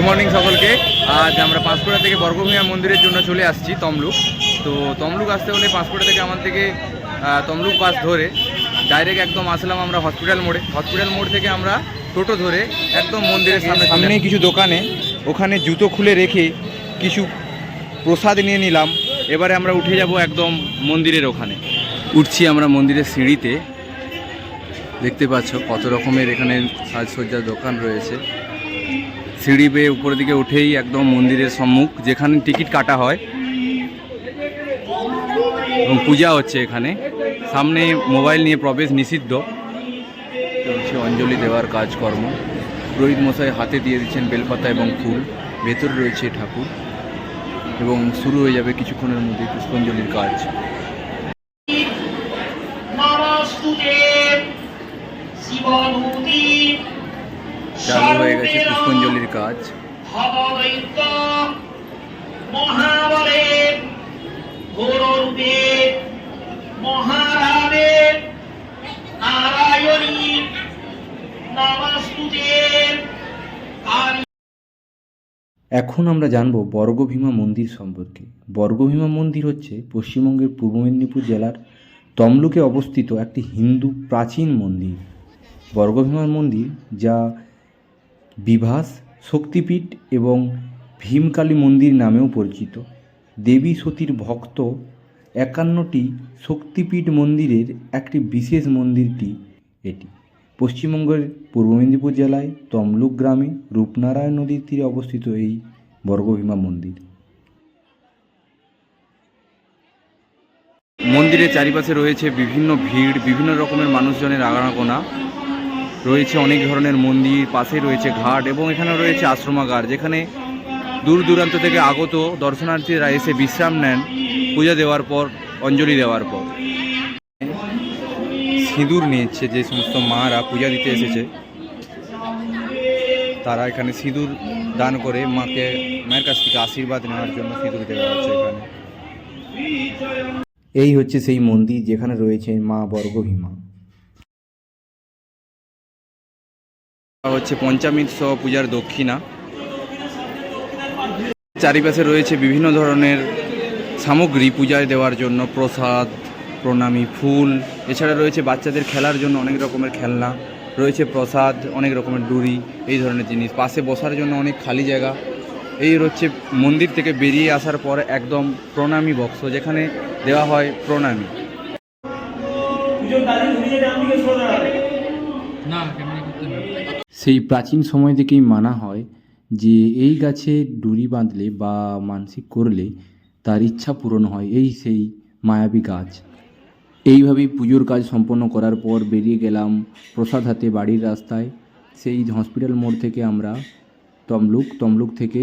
Good morning সকলকে। আজ আমরা পাঁশকুড়া থেকে বর্গভূমিয়া মন্দিরের জন্য চলে আসছি তমলুক। তো তমলুক আসতে হলে পাঁশকুড়া থেকে আমার থেকে তমলুক বাস ধরে ডাইরেক্ট একদম আসলাম আমরা হসপিটাল মোড়ে। হসপিটাল মোড় থেকে আমরা টোটো ধরে একদম মন্দিরের সামনে সামনে কিছু দোকানে ওখানে জুতো খুলে রেখে কিছু প্রসাদ নিয়ে নিলাম। এবারে আমরা উঠে যাব একদম মন্দিরের ওখানে। উঠছি আমরা মন্দিরের সিঁড়িতে। দেখতে পাচ্ছ কত রকমের এখানে সাজসজ্জার দোকান রয়েছে। সিঁড়ি বেয়ে উপরের দিকে উঠেই একদম মন্দিরের সম্মুখ, যেখানে টিকিট কাটা হয়। এবং পূজা হচ্ছে এখানে। সামনে মোবাইল নিয়ে প্রবেশ নিষিদ্ধ। চলছে অঞ্জলি দেওয়ার কাজকর্ম। পুরোহিত মশাই হাতে দিয়ে দিচ্ছেন বেলপাতা এবং ফুল। ভেতরে রয়েছে ঠাকুর। এবং শুরু হয়ে যাবে কিছুক্ষণের মধ্যে পুষ্পাঞ্জলির কাজ। শিবদূতি চালু হয়ে গেছে পুষ্পাঞ্জলির কাজ। মহারাবে নারায়ণী এখন আমরা জানব বর্গভীমা মন্দির সম্পর্কে। বর্গভীমা মন্দির হচ্ছে পশ্চিমবঙ্গের পূর্ব মেদিনীপুর জেলার তমলুকে অবস্থিত একটি হিন্দু প্রাচীন মন্দির। বর্গভীমা মন্দির যা বিভাস, শক্তিপীঠ এবং ভীমকালী মন্দির নামেও পরিচিত। দেবী সতীর ভক্ত একান্নটি শক্তিপীঠ মন্দিরের একটি বিশেষ মন্দিরটি এটি। পশ্চিমবঙ্গের পূর্ব মেদিনীপুর জেলায় তমলুক গ্রামে রূপনারায়ণ নদীর তীরে অবস্থিত এই বর্গভীমা মন্দির। মন্দিরের চারিপাশে রয়েছে বিভিন্ন ভিড়, বিভিন্ন রকমের মানুষজনের আগানাগোনা রয়েছে অনেক ধরনের মন্দির, পাশে রয়েছে ঘাট এবং এখানে রয়েছে আশ্রমাগার, যেখানে দূর দূরান্ত থেকে আগত দর্শনার্থীরা এসে বিশ্রাম নেন, পূজা দেওয়ার পর, অঞ্জলি দেওয়ার পর। সিঁদুর নিয়েছে যে সমস্ত মারা পূজা দিতে এসেছে। তারা এখানে সিঁদুর দান করে মাকে, মায়ের কাছ থেকে আশীর্বাদ নেওয়ার জন্য সিঁদুর দেওয়া হচ্ছে এখানে। এই হচ্ছে সেই মন্দির যেখানে রয়েছে মা বর্গভীমা। হচ্ছে পঞ্চামৃত সহ পূজার দক্ষিণা। চারিপাশে রয়েছে বিভিন্ন ধরনের সামগ্রী পূজায় দেওয়ার জন্য প্রসাদ প্রণামী ফুল। এছাড়া রয়েছে বাচ্চাদের খেলার জন্য অনেক রকমের খেলনা রয়েছে প্রসাদ অনেক রকমের ডুরি এই ধরনের জিনিস। পাশে বসার জন্য অনেক খালি জায়গা। এই হচ্ছে মন্দির থেকে বেরিয়ে আসার পর একদম প্রণামী বক্স যেখানে দেওয়া হয় প্রণামী। সেই প্রাচীন সময় থেকেই মানা হয় যে এই গাছে ডুরি বাঁধলে বা মানসিক করলে তার ইচ্ছা পূরণ হয় এই সেই মায়াবী গাছ। এইভাবেই পুজোর কাজ সম্পন্ন করার পর বেরিয়ে গেলাম প্রসাদ হাতে বাড়ির রাস্তায়। সেই হসপিটাল মোড় থেকে আমরা তমলুক তমলুক থেকে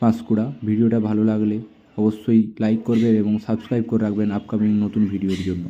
পাঁশকুড়া। ভিডিওটা ভালো লাগলে অবশ্যই লাইক করবেন এবং সাবস্ক্রাইব করে রাখবেন আপকামিং নতুন ভিডিওর জন্য।